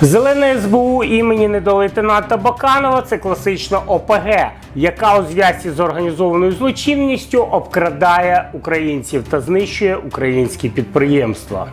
Зелене СБУ імені недолейтенанта Баканова це класична ОПГ, яка у зв'язці з організованою злочинністю обкрадає українців та знищує українські підприємства.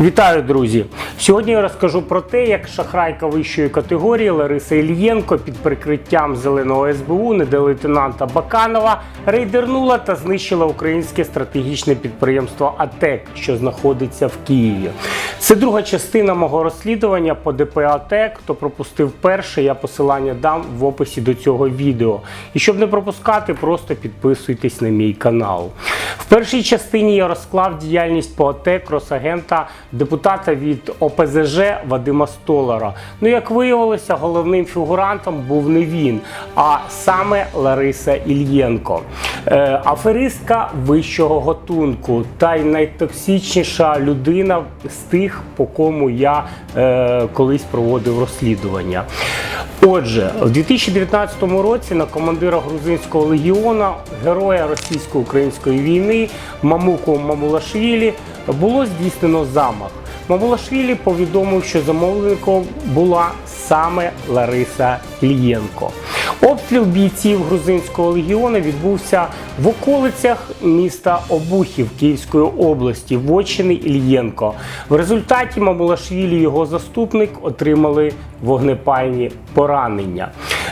Вітаю, друзі! Сьогодні я розкажу про те, як шахрайка вищої категорії Лариса Ільєнко під прикриттям зеленого СБУ недолейтенанта Баканова рейдернула та знищила українське стратегічне підприємство АТЕК, що знаходиться в Києві. Це друга частина мого розслідування по ДП АТЕК. Хто пропустив перше, я посилання дам в описі до цього відео. І щоб не пропускати, просто підписуйтесь на мій канал. В першій частині я розклав діяльність по АТЕК Росагента депутата від ОПЗЖ Вадима Столара. Ну, як виявилося, головним фігурантом був не він, а саме Лариса Ільєнко, е, аферистка вищого готунку та й найтоксичніша людина з тих, по кому я е, колись проводив розслідування. Отже, в 2019 році на командира грузинського легіона, героя російсько-української війни Мамуку Мамулашвілі було здійснено замах. Мамулашвілі повідомив, що замовником була саме Лариса Ільєнко. Обстріл бійців грузинського легіону відбувся в околицях міста Обухів Київської області, вотчини Ільєнко. В результаті Мамулашвілі його заступник отримали вогнепальні поранення.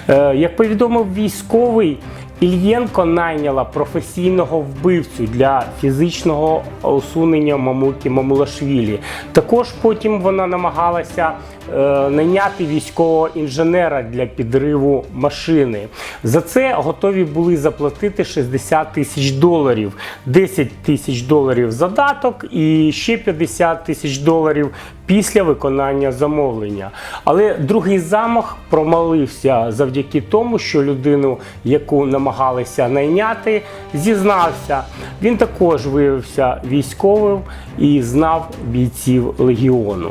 Е, Як повідомив військовий, Ільєнко найняла професійного вбивцю для фізичного усунення Мамуки Мамулашвілі. Також потім вона намагалася е, найняти військового інженера для підриву машини. За це готові були заплатити 60 тисяч доларів, 10 тисяч доларів задаток і ще 50 тисяч доларів після виконання замовлення. Але другий замах промалився завдяки тому, що людину, яку намагалися найняти, зізнався. Він також виявився військовим і знав бійців легіону.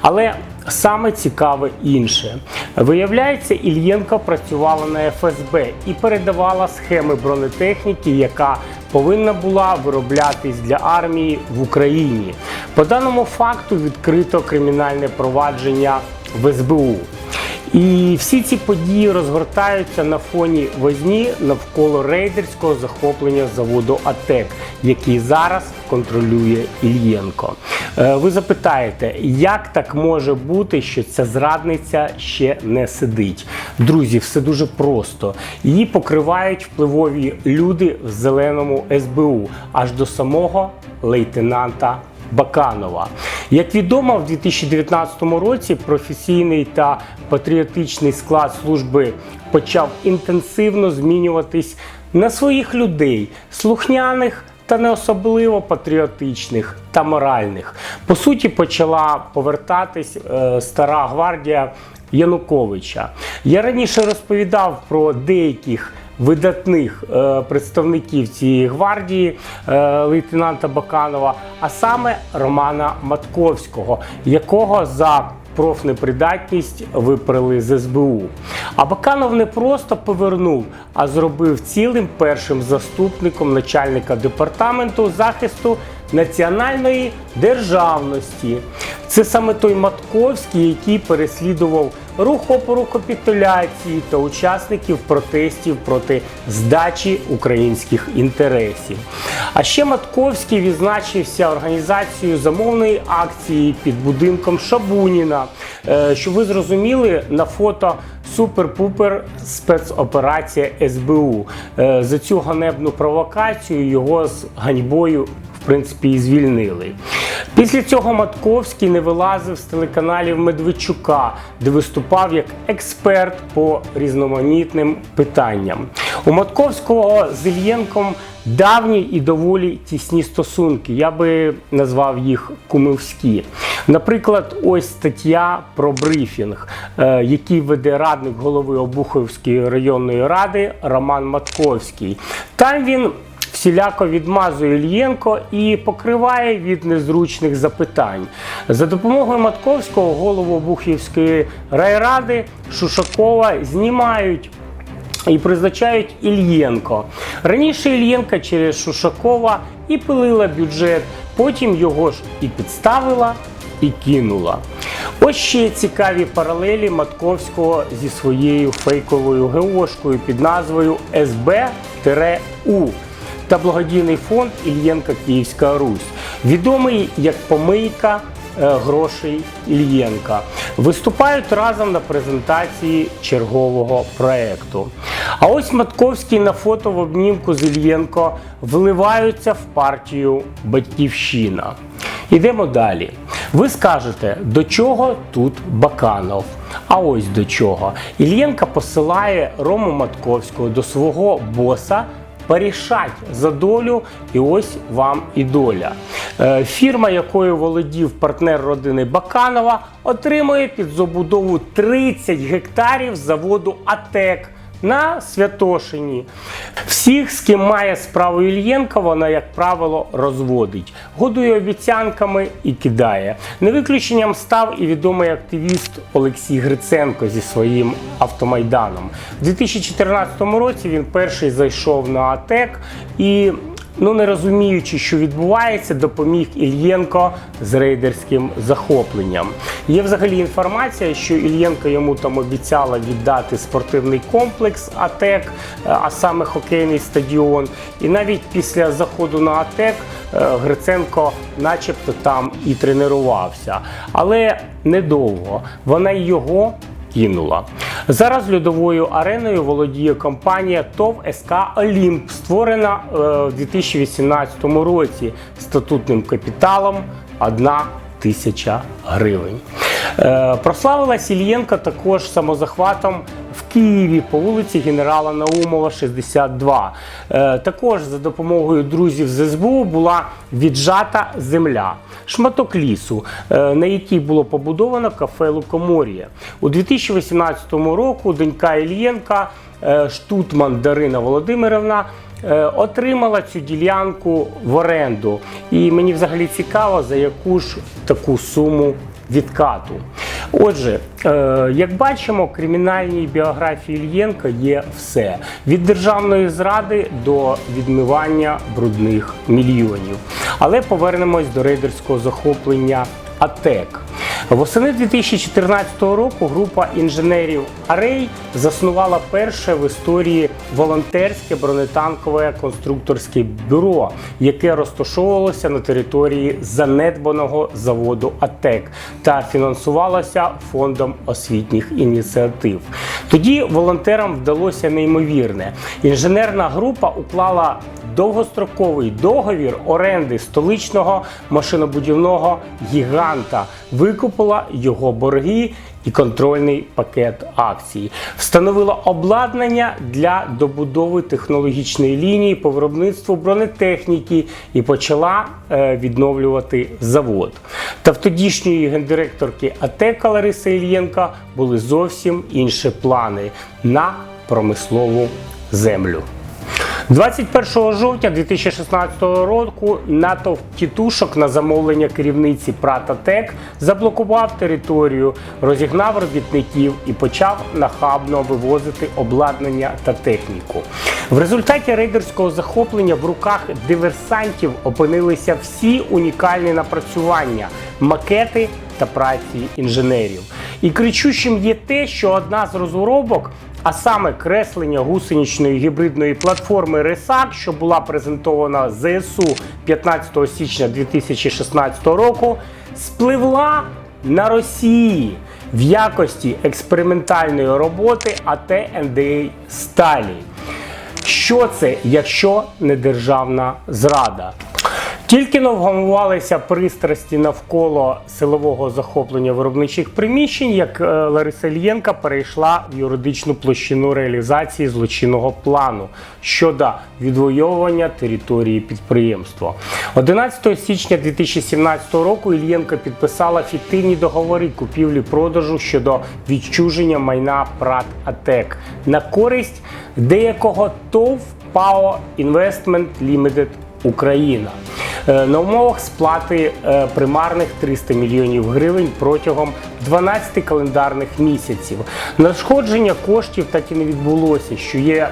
Але Саме цікаве інше. Виявляється, Ільєнко працювала на ФСБ і передавала схеми бронетехніки, яка повинна була вироблятись для армії в Україні. По даному факту відкрито кримінальне провадження в СБУ. І всі ці події розгортаються на фоні возні навколо рейдерського захоплення заводу АТЕК, який зараз контролює Ільєнко. Е, Ви запитаєте, як так може бути, що ця зрадниця ще не сидить? Друзі, все дуже просто. Її покривають впливові люди в зеленому СБУ аж до самого лейтенанта Баканова. Як відомо, в 2019 році професійний та патріотичний склад служби почав інтенсивно змінюватись на своїх людей, слухняних та не особливо патріотичних та моральних. По суті, почала повертатись е, стара гвардія Януковича. Я раніше розповідав про деяких видатних е, представників цієї гвардії е, лейтенанта Баканова, а саме Романа Матковського, якого за профнепридатність випрали з СБУ. А Баканов не просто повернув, а зробив цілим першим заступником начальника департаменту захисту національної державності. Це саме той Матковський, який переслідував рух опору капітуляції та учасників протестів проти здачі українських інтересів. А ще Матковський відзначився організацією замовної акції під будинком Шабуніна. Е, Щоб ви зрозуміли, на фото супер-пупер спецоперація СБУ. Е, За цю ганебну провокацію його з ганьбою принципі і звільнили. Після цього Матковський не вилазив з телеканалів Медведчука, де виступав як експерт по різноманітним питанням. У Матковського з Ільєнком давні і доволі тісні стосунки. Я би назвав їх кумівські. Наприклад, ось стаття про брифінг, е, який веде радник голови Обуховської районної ради Роман Матковський. Там він всіляко відмазує Ільєнко і покриває від незручних запитань. За допомогою Матковського голову Бухівської райради Шушакова знімають і призначають Ільєнко. Раніше Ільєнка через Шушакова і пилила бюджет, потім його ж і підставила, і кинула. Ось ще цікаві паралелі Матковського зі своєю фейковою ГОшкою під назвою СБ-У та благодійний фонд Ільєнка Київська Русь, відомий як помийка е, грошей Ільєнка. Виступають разом на презентації чергового проекту. А ось Матковський на фото в обнімку з Ільєнко вливаються в партію Батьківщина. Ідемо далі. Ви скажете, до чого тут Баканов? А ось до чого. Ільєнка посилає Рому Матковського до свого боса порішать за долю, і ось вам і доля. Е, Фірма, якою володів партнер родини Баканова, отримує під забудову 30 гектарів заводу АТЕК. На Святошині. Всіх, з ким має справу Ільєнка, вона, як правило, розводить, годує обіцянками і кидає. Не виключенням став і відомий активіст Олексій Гриценко зі своїм автомайданом. У 2014 році він перший зайшов на АТЕК і ну не розуміючи, що відбувається, допоміг Ільєнко з рейдерським захопленням. Є взагалі інформація, що Ільєнко йому там обіцяла віддати спортивний комплекс АТЕК, е, а саме хокейний стадіон. І навіть після заходу на АТЕК е, Гриценко, начебто, там і тренувався. Але недовго вона його кинула. Зараз льодовою ареною володіє компанія ТОВ СК Олімп, створена у в 2018 році статутним капіталом 1 тисяча гривень. Е, Прославилась Ільєнка також самозахватом Києві по вулиці генерала Наумова, 62. Е, Також за допомогою друзів з СБУ була віджата земля, шматок лісу, е, на якій було побудовано кафе Лукомор'я. У 2018 року донька Ільєнка е, Штутман Дарина Володимирівна е, отримала цю ділянку в оренду. І мені взагалі цікаво, за яку ж таку суму відкату. Отже, е, як бачимо, кримінальній біографії Ільєнка є все: від державної зради до відмивання брудних мільйонів. Але повернемось до рейдерського захоплення АТЕК. Восени 2014 року група інженерів Арей заснувала перше в історії волонтерське бронетанкове конструкторське бюро, яке розташовувалося на території занедбаного заводу АТЕК та фінансувалося фондом освітніх ініціатив. Тоді волонтерам вдалося неймовірне. Інженерна група уклала довгостроковий договір оренди столичного машинобудівного гіганта, викупила його борги і контрольний пакет акцій, встановила обладнання для добудови технологічної лінії по виробництву бронетехніки і почала е, відновлювати завод. Та в тодішньої гендиректорки АТЕКа Лариси Ільєнка були зовсім інші плани на промислову землю. 21 жовтня 2016 року натовп тітушок на замовлення керівниці Прата Тек заблокував територію, розігнав робітників і почав нахабно вивозити обладнання та техніку. В результаті рейдерського захоплення в руках диверсантів опинилися всі унікальні напрацювання, макети та праці інженерів. І кричущим є те, що одна з розробок а саме креслення гусеничної гібридної платформи Ресак, що була презентована ЗСУ 15 січня 2016 року, спливла на Росії в якості експериментальної роботи АТ НДА Сталі. Що це, якщо не державна зрада? Тільки но вгамувалися пристрасті навколо силового захоплення виробничих приміщень, як е, Лариса Ільєнка перейшла в юридичну площину реалізації злочинного плану щодо відвоювання території підприємства. 11 січня 2017 року Ільєнка підписала фіктивні договори купівлі-продажу щодо відчуження майна ПРАТ АТЕК на користь деякого ТОВ ПАО Investment Limited Україна. Е, На умовах сплати е, примарних 300 мільйонів гривень протягом 12 календарних місяців. Надходження коштів так і не відбулося, що є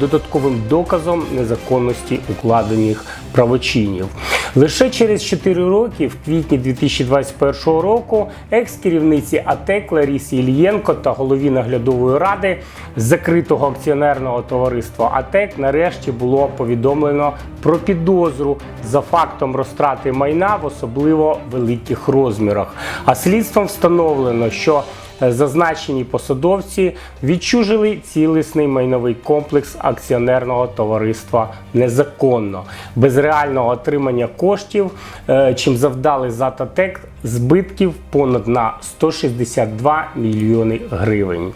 додатковим доказом незаконності укладених правочинів. Лише через 4 роки, в квітні 2021 року, екс-керівниці АТЕК Ларісі Ільєнко та голові наглядової ради закритого акціонерного товариства АТЕК нарешті було повідомлено про підозру за фактом розтрати майна в особливо великих розмірах. А слідством встановлено, що е, зазначені посадовці відчужили цілісний майновий комплекс акціонерного товариства незаконно, без реального отримання коштів, е, чим завдали Зататек збитків понад на 162 мільйони гривень.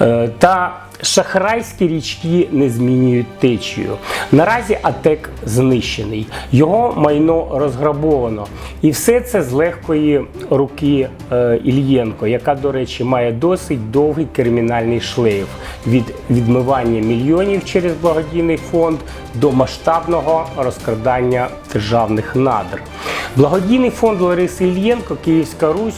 Е, Та шахрайські річки не змінюють течію. Наразі АТЕК знищений, його майно розграбовано. І все це з легкої руки е, Ільєнко, яка, до речі, має досить довгий кримінальний шлейф від відмивання мільйонів через благодійний фонд до масштабного розкрадання державних надр. Благодійний фонд Лариси Ільєнко Київська Русь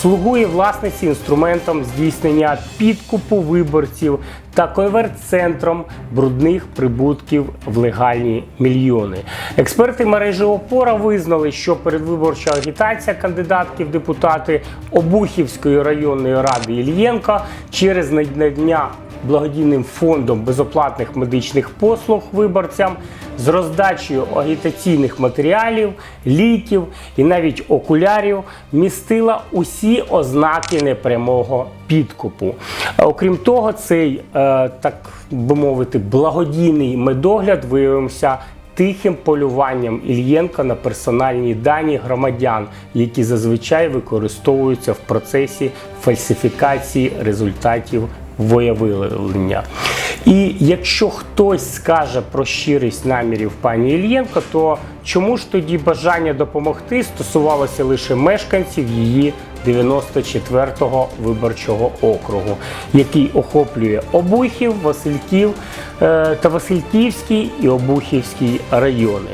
слугує власниці інструментом здійснення підкупу виборців та конверт-центром брудних прибутків в легальні мільйони. Експерти мережі ОПОРА визнали, що передвиборча агітація кандидатків депутати Обухівської районної ради Ільєнка через надання благодійним фондом безоплатних медичних послуг виборцям з роздачею агітаційних матеріалів, ліків і навіть окулярів містила усі ознаки непрямого підкупу. Окрім того, цей е, так би мовити благодійний медогляд виявився. Тихим полюванням Ільєнка на персональні дані громадян, які зазвичай використовуються в процесі фальсифікації результатів воєвиявлення. І якщо хтось скаже про щирість намірів пані Ільєнко, то чому ж тоді бажання допомогти стосувалося лише мешканців її 94-го виборчого округу, який охоплює Обухів, Васильків е, та Васильківський і Обухівський райони.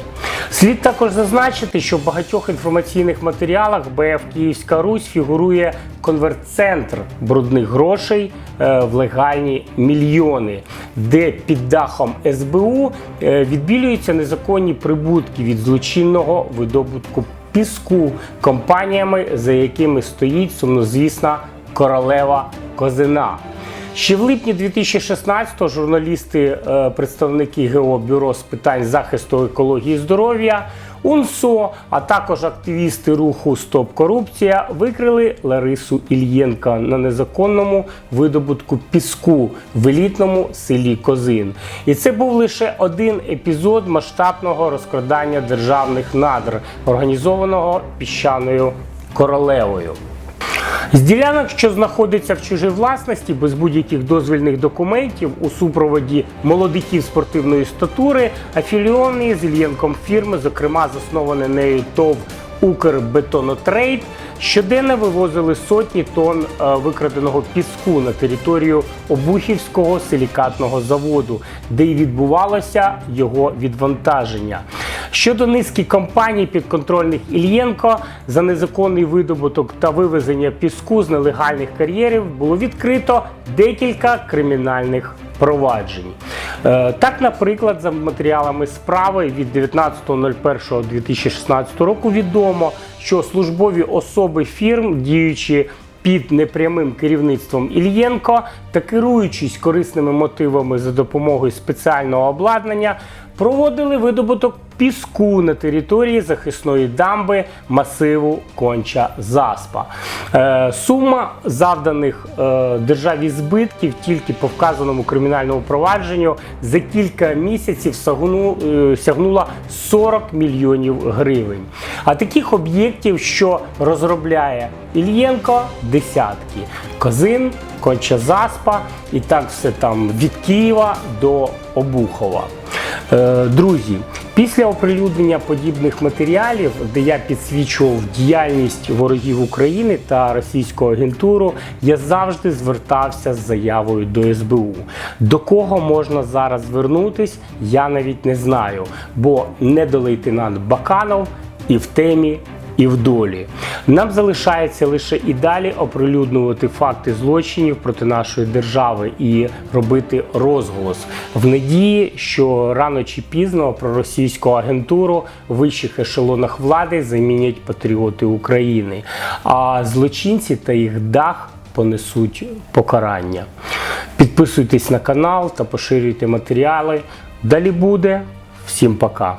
Слід також зазначити, що в багатьох інформаційних матеріалах БФ Київська Русь фігурує конверт-центр брудних грошей е, в легальні мільйони, де під дахом СБУ е, відбілюються незаконні прибутки від злочинного видобутку піску компаніями, за якими стоїть сумнозвісна королева Козина. Ще в липні 2016-го журналісти, е, представники ГО Бюро з питань захисту екології і здоров'я, УНСО, а також активісти руху Стоп Корупція викрили Ларису Ільєнка на незаконному видобутку піску в елітному селі Козин. І це був лише один епізод масштабного розкрадання державних надр, організованого піщаною королевою. З ділянок, що знаходяться в чужій власності, без будь-яких дозвільних документів у супроводі молодиків спортивної статури, афілійовані з Ільєнком фірми, зокрема засновані нею ТОВ Укрбетонотрейд, щоденно вивозили сотні тонн е, викраденого піску на територію Обухівського силікатного заводу, де й відбувалося його відвантаження. Щодо низки компаній підконтрольних Ільєнко за незаконний видобуток та вивезення піску з нелегальних кар'єрів було відкрито декілька кримінальних проваджень. Е, Так, наприклад, за матеріалами справи від 19.01.2016 року відомо, що службові особи фірм, діючи під непрямим керівництвом Ільєнко та керуючись корисними мотивами за допомогою спеціального обладнання, проводили видобуток піску на території захисної дамби масиву Конча Заспа. Е, сума завданих е, державі збитків тільки по вказаному кримінальному провадженню за кілька місяців сагну, е, сягнула 40 мільйонів гривень. А таких об'єктів, що розробляє Ільєнко, десятки. Козин, Конча Заспа і так все там від Києва до Обухова. Е, Друзі, після оприлюднення подібних матеріалів, де я підсвічував діяльність ворогів України та російську агентуру, я завжди звертався з заявою до СБУ. До кого можна зараз звернутись, я навіть не знаю, бо не до лейтенант Баканов і в темі, і в долі. Нам залишається лише і далі оприлюднювати факти злочинів проти нашої держави і робити розголос в надії, що рано чи пізно про російську агентуру в вищих ешелонах влади замінять патріоти України, а злочинці та їх дах понесуть покарання. Підписуйтесь на канал та поширюйте матеріали. Далі буде. Всім пока.